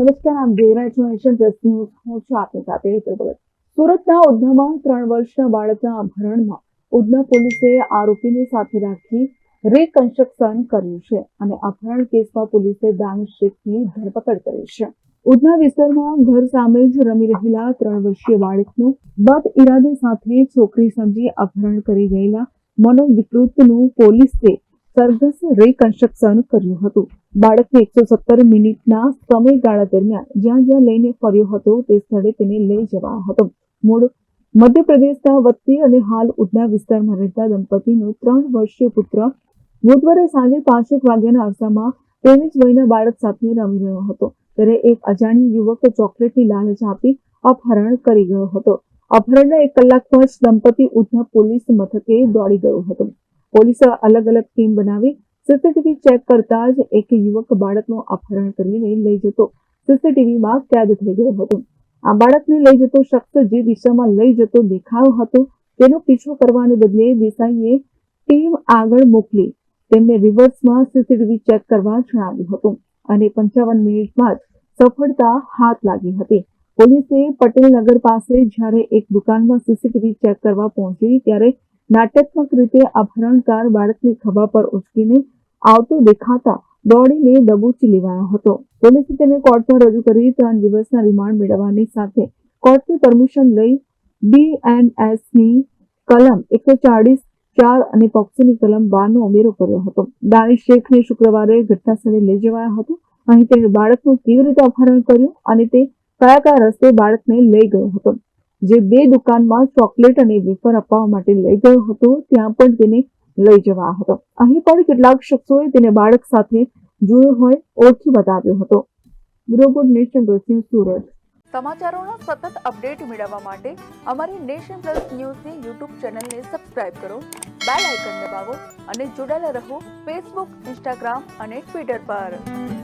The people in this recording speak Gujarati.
નમસ્કાર આપ જોઈ રહ્યા છો ન્યૂઝ હું છું આપની સાથે હેતલ ભગત. સુરતના ઉધનામાં ત્રણ વર્ષના બાળકના અપહરણમાં ઉધના પોલીસે આરોપીને સાથે રાખી રિકન્સ્ટ્રક્શન કર્યું છે અને અપહરણ કેસમાં પોલીસે દાનિશ શેખની ધરપકડ કરી છે. ઉધના વિસ્તારમાં ઘર સામે જ રમી રહેલા ત્રણ વર્ષીય બાળકનું બદ ઇરાદે સાથે છોકરી સમજી અપહરણ કરી ગયેલા મનોવિકૃતનું પોલીસે સરઘસ રિકન્સ્ટ્રક્શન કર્યું હતું. બાળકને એકસો સત્તર મિનિટના સમયગાળા દરમિયાન જ્યાં જ્યાં લઈને ફર્યો હતો તે સ્થળે તેને લઈ જવા હતો. મૂળ મધ્યપ્રદેશના વતની અને હાલ ઉધના વિસ્તારમાં રહેતા દંપતીનો ત્રણ વર્ષીય પુત્ર બુધવારે સાંજે પાંચેક વાગ્યાના અરસામાં તેની જ વયના બાળક સાથે રમી રહ્યો હતો. ત્યારે એક અજાણ્યો યુવક ચોકલેટની લાલચ આપી અપહરણ કરી ગયો હતો. અપહરણના એક કલાકમાં જ દંપતી ઉધના પોલીસ મથકે દોડી ગયો હતો. પોલીસે અલગ અલગ ટીમ બનાવી સીસીટીવી ચેક કરતા જ એક યુવક બાળકનું અપહરણ કરીને લઈ જતો સીસીટીવીમાં કેદ થઈ ગયો હતો. આ બાળકને લઈ જતો શખ્સ જે દિશામાં લઈ જતો દેખાયો હતો, તેનો પીછો કરવાને બદલે દેસાઈએ ટીમ આગળ મોકલી તેમને રિવર્સમાં સીસીટીવી ચેક કરવા જણાવ્યું હતું અને પંચાવન મિનિટમાં જ સફળતા હાથ લાગી હતી. પોલીસે પટેલ નગર પાસે જ્યારે એક દુકાનમાં સીસીટીવી ચેક કરવા પહોંચી ત્યારે નાટ્યાત્મક રીતે અપહરણકાર બાળકની ખભા પર ઉચકીને આવતો દેખાતા દોડીને દબોચી લેવાયો હતો. પોલીસે તેને કોર્ટમાં રજૂ કરી ત્રણ દિવસના રિમાન્ડ મેળવવાની સાથે કોર્ટની પરમિશન લઈ BNS ની કલમ એકસો ચાળીસ, ચાર અને પોક્સોની કલમ બારનો ઉમેરો કર્યો હતો. દાનિશ શેખને શુક્રવારે ઘટનાસ્થળે લઈ જવાયો હતો. અહીં તેણે બાળકનું કેવી રીતે અપહરણ કર્યું અને તે કયા કયા રસ્તે બાળકને લઈ ગયો હતો? જે બે દુકાનમાં ચોકલેટ અને વેફર અપાવવા માટે લઈ ગયો હતો, ત્યાં પણ તેને લઈ જવા હતો. અહીં પણ કેટલાક શખ્સોએ તેને બાળક સાથે જોયો હોય ઓળખી બતાવ્યો હતો. Bureau Nation Plus Surat. સમાચારોનો સતત અપડેટ મેળવવા માટે અમારી નેશન પ્લસ ન્યૂઝની યુટ્યુબ ચેનલને સબસ્ક્રાઇબ કરો, બેલ આઇકન દબાવો અને જોડાયેલા રહો ફેસબુક, ઇન્સ્ટાગ્રામ અને ટ્વિટર પર.